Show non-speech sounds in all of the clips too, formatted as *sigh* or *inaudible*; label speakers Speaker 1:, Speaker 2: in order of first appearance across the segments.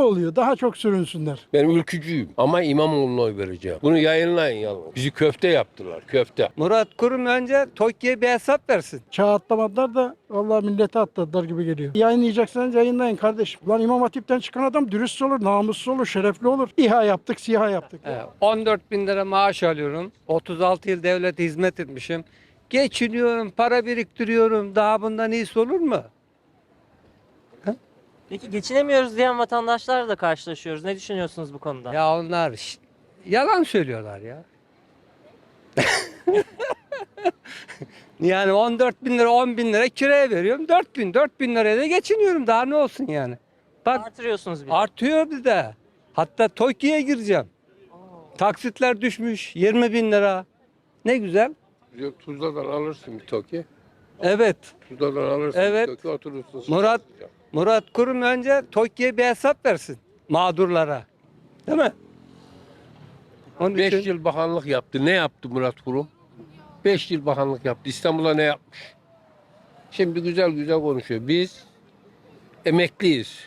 Speaker 1: oluyor. Daha çok sürünsünler.
Speaker 2: Ben ülkücüyüm ama İmamoğlu'na oy vereceğim. Bunu yayınlayın yalnız. Bizi köfte yaptılar, köfte.
Speaker 3: Murat Kurum önce Tokyo'ya bir hesap versin.
Speaker 1: Çağ atlamadılar da vallahi millete atladılar gibi geliyor. Yayınlayacaksanız yayınlayın kardeşim. Lan İmam Hatip'ten çıkan adam dürüst olur, namuslu olur, şerefli olur. İHA yaptık, SİHA yaptık.
Speaker 3: He, 14 bin lira maaş alıyorum. 36 yıl devlete hizmet etmişim. Geçiniyorum, para biriktiriyorum. Daha bundan iyisi olur mu?
Speaker 4: Peki geçinemiyoruz diyen vatandaşlarla da karşılaşıyoruz. Ne düşünüyorsunuz bu konuda?
Speaker 3: Ya onlar şş, yalan söylüyorlar ya. *laughs* yani 14 bin lira 10 bin lira kiraya veriyorum. 4 bin 4 bin liraya da geçiniyorum. Daha ne olsun yani. Bak
Speaker 4: Artırıyorsunuz bir de.
Speaker 3: artıyor bir de. Hatta Tokyo'ya gireceğim. Taksitler düşmüş 20 bin lira. Ne güzel.
Speaker 2: Tuzla'dan alırsın bir toki.
Speaker 3: Evet.
Speaker 2: Tuzla'dan alırsın
Speaker 3: Evet.
Speaker 2: bir toki oturursun.
Speaker 3: Murat Murat Kurum önce Tokyo'ya bir hesap versin mağdurlara. Değil mi? Onun
Speaker 2: 5
Speaker 3: için
Speaker 2: yıl bakanlık yaptı. Ne yaptı Murat Kurum? 5 yıl bakanlık yaptı. İstanbul'a ne yapmış? Şimdi güzel güzel konuşuyor. Biz emekliyiz.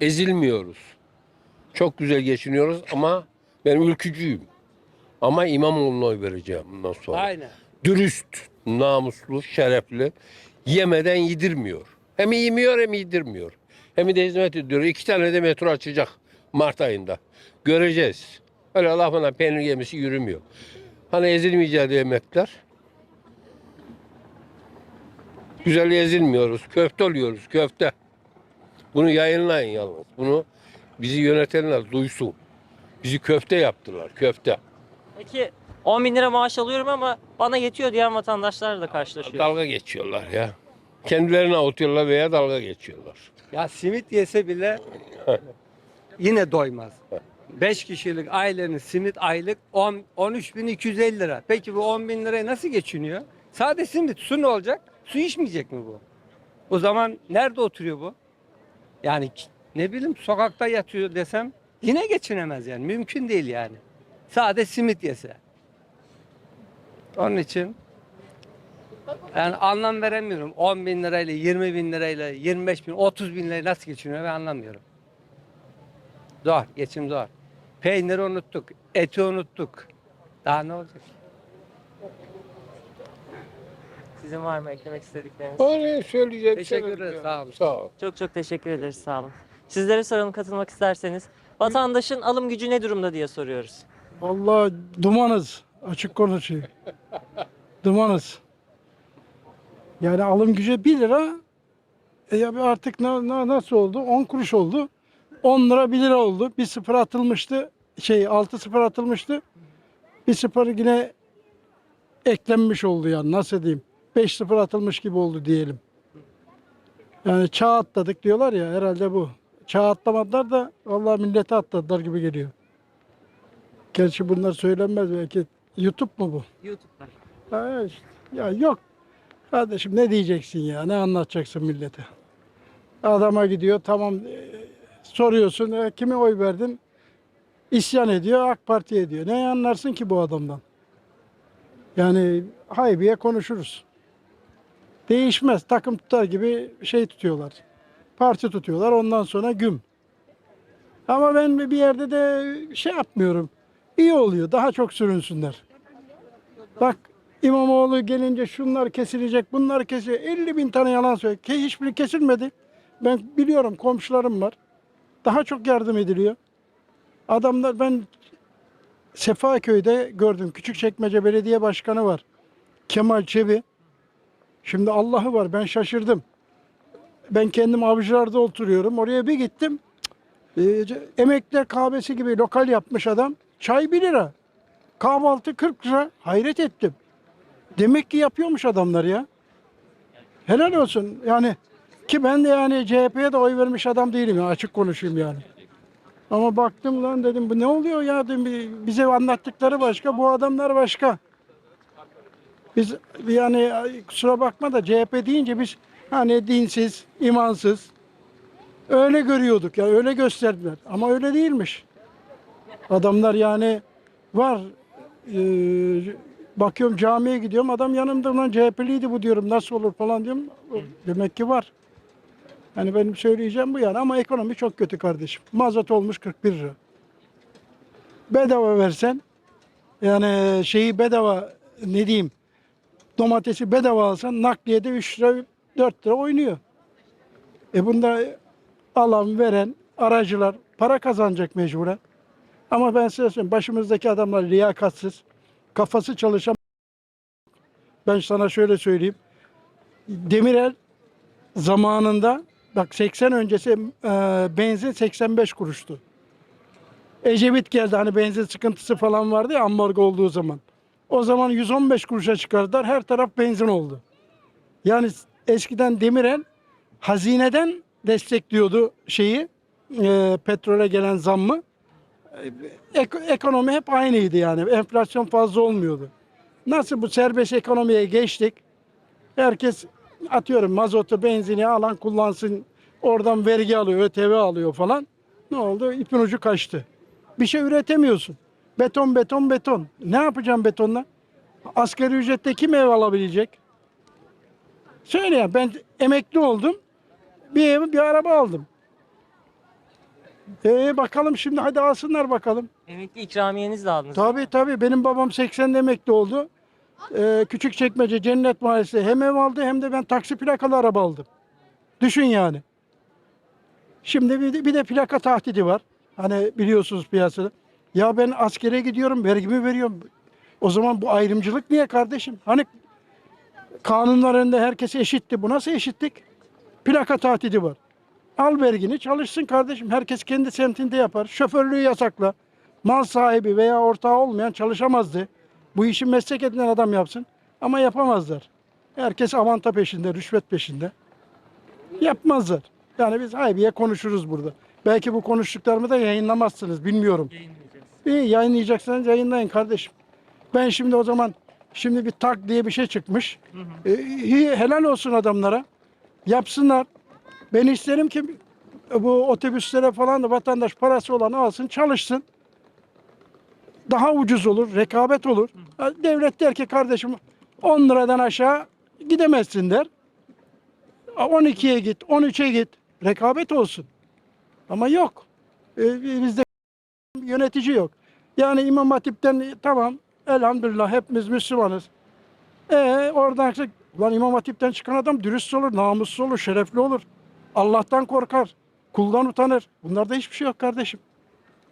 Speaker 2: Ezilmiyoruz. Çok güzel geçiniyoruz ama ben ülkücüyüm. Ama İmamoğlu'na oy vereceğim bundan sonra.
Speaker 3: aynen.
Speaker 2: Dürüst, namuslu, şerefli. Yemeden yedirmiyor. Hem yemiyor hem yedirmiyor. Hem de hizmet ediyor. İki tane de metro açacak Mart ayında. Göreceğiz. Öyle lafına peynir gemisi yürümüyor. Hani ezilmeyeceği diye emekler. Güzel ezilmiyoruz. Köfte oluyoruz. Köfte. Bunu yayınlayın yalnız. Bunu bizi yönetenler duysun. Bizi köfte yaptılar. Köfte.
Speaker 4: Peki 10 bin lira maaş alıyorum ama bana yetiyor diyen vatandaşlarla da karşılaşıyoruz.
Speaker 2: Dalga geçiyorlar ya. Kendilerine avutuyorlar veya dalga geçiyorlar.
Speaker 3: Ya simit yese bile *laughs* yine doymaz. 5 kişilik ailenin simit aylık 10, 13.250 lira. Peki bu 10 bin liraya nasıl geçiniyor? Sade simit su ne olacak? Su içmeyecek mi bu? O zaman nerede oturuyor bu? Yani ne bileyim sokakta yatıyor desem yine geçinemez yani. Mümkün değil yani. Sade simit yese. Onun için yani anlam veremiyorum. 10 bin lirayla, 20 bin lirayla, 25 bin, 30 bin lirayla nasıl geçiniyor ben anlamıyorum. Zor, geçim zor. Peyniri unuttuk, eti unuttuk. Daha ne olacak?
Speaker 4: Sizin var mı eklemek istedikleriniz?
Speaker 2: Öyle söyleyeceğim.
Speaker 3: Teşekkür
Speaker 2: şey
Speaker 3: ederiz,
Speaker 2: yok.
Speaker 3: sağ olun.
Speaker 2: Sağ ol.
Speaker 4: Çok çok teşekkür ederiz. Sağ olun. Sizlere soralım katılmak isterseniz. Vatandaşın alım gücü ne durumda diye soruyoruz.
Speaker 1: Vallahi dumanız. Açık konuşayım. dumanız. Yani alım gücü 1 lira. E ya artık na- na- nasıl oldu? 10 kuruş oldu. 10 lira 1 lira oldu. Bir sıfır atılmıştı. Şey 6 sıfır atılmıştı. Bir sıfır yine eklenmiş oldu yani nasıl diyeyim. 5 sıfır atılmış gibi oldu diyelim. Yani çağ atladık diyorlar ya herhalde bu. Çağ atlamadılar da vallahi millete atladılar gibi geliyor. Gerçi bunlar söylenmez belki. YouTube mu bu?
Speaker 4: YouTube'da.
Speaker 1: Ha işte. Ya yok. Kardeşim ne diyeceksin ya? Ne anlatacaksın millete? Adama gidiyor tamam e, soruyorsun e, kime oy verdin? İsyan ediyor AK Parti diyor. Ne anlarsın ki bu adamdan? Yani haybiye konuşuruz. Değişmez. Takım tutar gibi şey tutuyorlar. Parti tutuyorlar ondan sonra güm. Ama ben bir yerde de şey yapmıyorum. İyi oluyor. Daha çok sürünsünler. Bak İmamoğlu gelince şunlar kesilecek, bunlar kesilecek. 50 bin tane yalan söylüyor. Ki hiçbiri kesilmedi. Ben biliyorum komşularım var. Daha çok yardım ediliyor. Adamlar ben Sefaköy'de gördüm. Küçükçekmece Belediye Başkanı var. Kemal Çebi. Şimdi Allah'ı var ben şaşırdım. Ben kendim avcılarda oturuyorum. Oraya bir gittim. Ee, emekliler kahvesi gibi lokal yapmış adam. Çay 1 lira. Kahvaltı 40 lira. Hayret ettim. Demek ki yapıyormuş adamlar ya. Helal olsun. Yani ki ben de yani CHP'ye de oy vermiş adam değilim ya açık konuşayım yani. Ama baktım lan dedim bu ne oluyor ya dedim bi- bize anlattıkları başka bu adamlar başka. Biz yani kusura bakma da CHP deyince biz hani dinsiz, imansız öyle görüyorduk ya öyle gösterdiler ama öyle değilmiş. Adamlar yani var ee, bakıyorum camiye gidiyorum adam yanımda lan CHP'liydi bu diyorum nasıl olur falan diyorum. Demek ki var. Hani benim söyleyeceğim bu yani ama ekonomi çok kötü kardeşim. Mazot olmuş 41 lira. Bedava versen yani şeyi bedava ne diyeyim domatesi bedava alsan nakliyede 3 lira 4 lira oynuyor. E bunda alan veren aracılar para kazanacak mecburen. Ama ben size söyleyeyim başımızdaki adamlar liyakatsiz, kafası çalışan ben sana şöyle söyleyeyim. Demirel zamanında bak 80 öncesi e, benzin 85 kuruştu. Ecevit geldi hani benzin sıkıntısı falan vardı ya ambargo olduğu zaman. O zaman 115 kuruşa çıkardılar. Her taraf benzin oldu. Yani eskiden Demirel hazineden destekliyordu şeyi e, petrole gelen zammı. Ek- ekonomi hep aynıydı yani. Enflasyon fazla olmuyordu. Nasıl bu serbest ekonomiye geçtik? Herkes atıyorum mazotu, benzini alan kullansın. Oradan vergi alıyor, ÖTV alıyor falan. Ne oldu? İpin ucu kaçtı. Bir şey üretemiyorsun. Beton, beton, beton. Ne yapacağım betonla? Asgari ücrette kim ev alabilecek? Söyle ya ben emekli oldum. Bir ev, bir araba aldım. Ee, bakalım şimdi hadi alsınlar bakalım.
Speaker 4: Emekli ikramiyenizi de aldınız.
Speaker 1: Tabii tabii benim babam 80'de emekli oldu. Ee, küçük çekmece Cennet Mahallesi hem ev aldı hem de ben taksi plakalı araba aldım. Düşün yani. Şimdi bir de, bir de plaka tahdidi var. Hani biliyorsunuz piyasada. Ya ben askere gidiyorum vergimi veriyorum. O zaman bu ayrımcılık niye kardeşim? Hani kanunlarında herkes eşitti. Bu nasıl eşitlik? Plaka tahdidi var. Al vergini çalışsın kardeşim. Herkes kendi semtinde yapar. Şoförlüğü yasakla. Mal sahibi veya ortağı olmayan çalışamazdı. Bu işi meslek edinen adam yapsın. Ama yapamazlar. Herkes avanta peşinde, rüşvet peşinde. Yapmazlar. Yani biz haybiye konuşuruz burada. Belki bu konuştuklarımı da yayınlamazsınız. Bilmiyorum. İyi yayınlayacaksanız yayınlayın kardeşim. Ben şimdi o zaman şimdi bir tak diye bir şey çıkmış. Ee, iyi, helal olsun adamlara. Yapsınlar. Ben isterim ki bu otobüslere falan da vatandaş parası olan alsın çalışsın. Daha ucuz olur, rekabet olur. Devlet der ki kardeşim 10 liradan aşağı gidemezsin der. Ha, 12'ye git, 13'e git. Rekabet olsun. Ama yok. Ee, bizde yönetici yok. Yani İmam Hatip'ten tamam elhamdülillah hepimiz Müslümanız. E oradan lan İmam Hatip'ten çıkan adam dürüst olur, namuslu olur, şerefli olur. Allah'tan korkar, kuldan utanır. Bunlarda hiçbir şey yok kardeşim.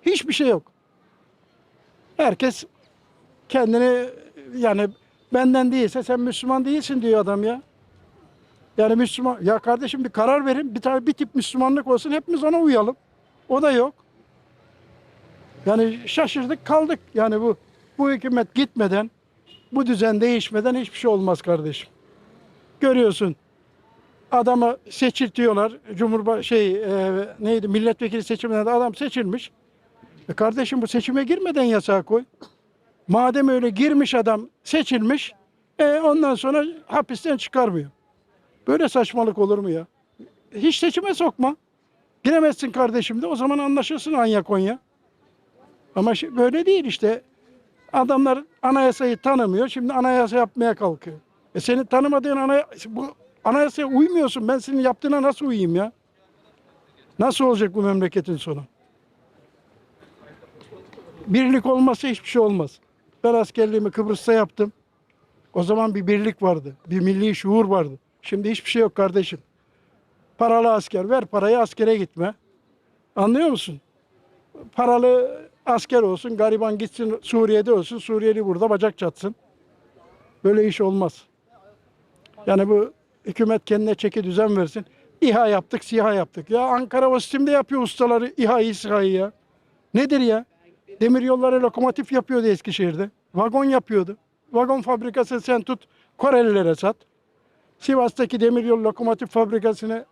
Speaker 1: Hiçbir şey yok. Herkes kendini yani benden değilse sen Müslüman değilsin diyor adam ya. Yani Müslüman ya kardeşim bir karar verin. Bir tane bir tip Müslümanlık olsun hepimiz ona uyalım. O da yok. Yani şaşırdık kaldık. Yani bu bu hükümet gitmeden bu düzen değişmeden hiçbir şey olmaz kardeşim. Görüyorsun. Adamı seçiltiyorlar. Cumhurba şey e, neydi milletvekili seçiminden adam seçilmiş. E kardeşim bu seçime girmeden yasağı koy. Madem öyle girmiş adam seçilmiş e ondan sonra hapisten çıkarmıyor. Böyle saçmalık olur mu ya? Hiç seçime sokma. Giremezsin kardeşim de o zaman anlaşırsın Anya Konya. Ama şi- böyle değil işte. Adamlar anayasayı tanımıyor. Şimdi anayasa yapmaya kalkıyor. E seni tanımadığın anaya, bu anayasaya uymuyorsun. Ben senin yaptığına nasıl uyayım ya? Nasıl olacak bu memleketin sonu? Birlik olmazsa hiçbir şey olmaz. Ben askerliğimi Kıbrıs'ta yaptım. O zaman bir birlik vardı. Bir milli şuur vardı. Şimdi hiçbir şey yok kardeşim. Paralı asker ver parayı askere gitme. Anlıyor musun? Paralı asker olsun, gariban gitsin Suriye'de olsun, Suriyeli burada bacak çatsın. Böyle iş olmaz. Yani bu hükümet kendine çeki düzen versin. İHA yaptık, SİHA yaptık. Ya Ankara Vasıf'ta yapıyor ustaları İHA'yı, SİHA'yı ya. Nedir ya? Demir yolları lokomotif yapıyordu Eskişehir'de. Vagon yapıyordu. Vagon fabrikası sen tut Korelilere sat. Sivas'taki demiryolu lokomotif fabrikasını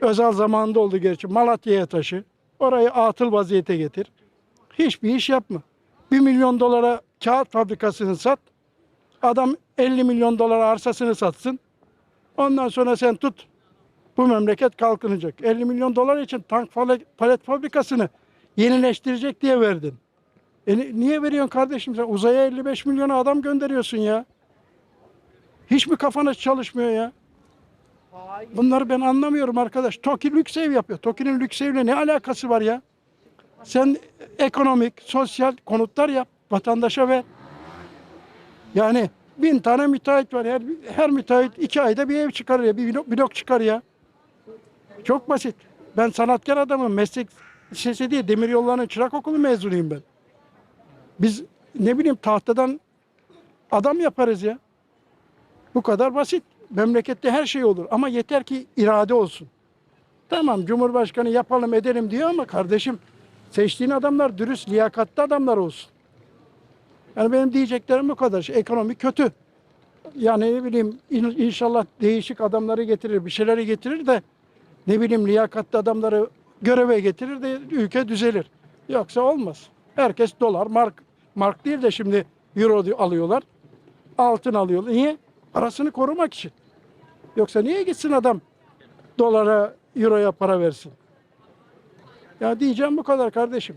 Speaker 1: özel zamanında oldu gerçi. Malatya'ya taşı. Orayı atıl vaziyete getir. Hiçbir iş yapma. 1 milyon dolara kağıt fabrikasını sat. Adam 50 milyon dolar arsasını satsın. Ondan sonra sen tut. Bu memleket kalkınacak. 50 milyon dolar için tank palet fabrikasını yenileştirecek diye verdin. E ni- niye veriyorsun kardeşim sen? Uzaya 55 milyona adam gönderiyorsun ya. Hiç mi kafana çalışmıyor ya? Bunları ben anlamıyorum arkadaş. TOKİ lüks ev yapıyor. TOKİ'nin lüks evle ne alakası var ya? Sen ekonomik, sosyal konutlar yap. Vatandaşa ver. Yani bin tane müteahhit var. Her, her müteahhit iki ayda bir ev çıkarır ya. Bir blok, blok çıkar ya. Çok basit. Ben sanatkar adamım. Meslek lisesi değil. Demir yollarının çırak okulu mezunuyum ben. Biz ne bileyim tahtadan adam yaparız ya. Bu kadar basit. Memlekette her şey olur ama yeter ki irade olsun. Tamam Cumhurbaşkanı yapalım edelim diyor ama kardeşim seçtiğin adamlar dürüst, liyakatli adamlar olsun. Yani benim diyeceklerim bu kadar. Ekonomi kötü. Yani ne bileyim in- inşallah değişik adamları getirir, bir şeyleri getirir de ne bileyim liyakatli adamları göreve getirir de ülke düzelir. Yoksa olmaz. Herkes dolar, mark, mark değil de şimdi euro alıyorlar. Altın alıyorlar. Niye? Parasını korumak için. Yoksa niye gitsin adam dolara, euroya para versin? Ya diyeceğim bu kadar kardeşim.